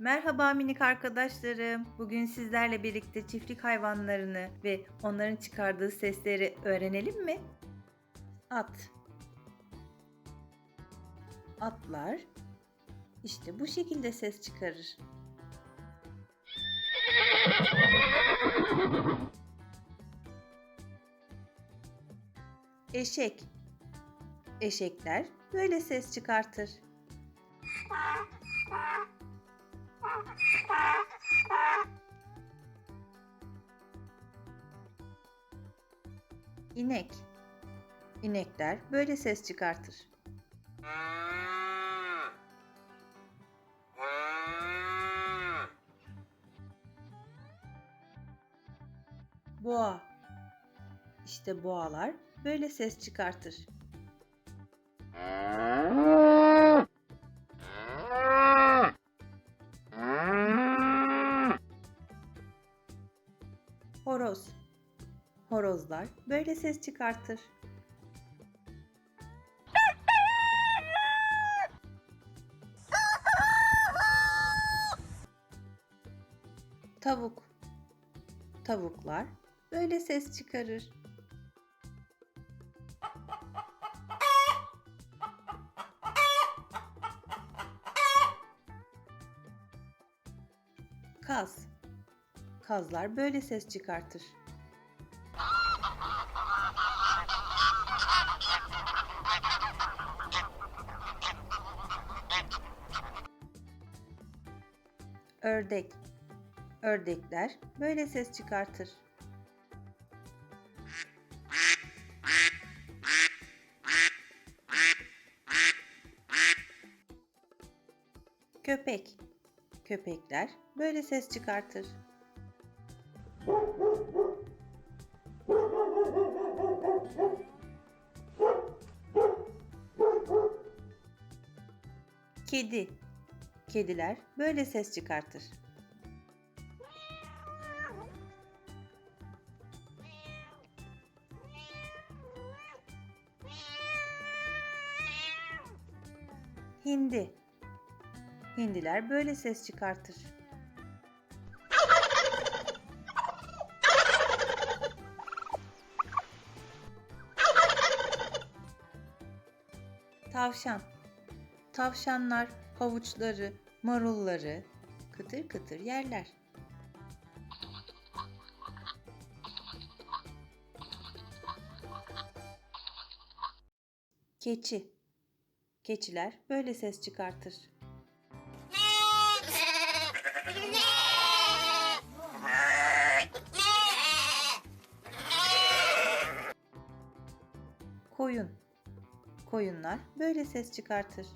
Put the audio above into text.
Merhaba minik arkadaşlarım. Bugün sizlerle birlikte çiftlik hayvanlarını ve onların çıkardığı sesleri öğrenelim mi? At. Atlar işte bu şekilde ses çıkarır. Eşek. Eşekler böyle ses çıkartır. İnek. İnekler böyle ses çıkartır. Boğa. İşte boğalar böyle ses çıkartır. Horoz. Horozlar böyle ses çıkartır. Tavuk. Tavuklar böyle ses çıkarır. Kaz. Kazlar böyle ses çıkartır. Ördek. Ördekler böyle ses çıkartır. Köpek. Köpekler böyle ses çıkartır. Kedi. Kediler böyle ses çıkartır. Hindi. Hindiler böyle ses çıkartır. Tavşan. Tavşanlar havuçları, marulları kıtır kıtır yerler. Keçi. Keçiler böyle ses çıkartır. Koyun. Koyunlar böyle ses çıkartır.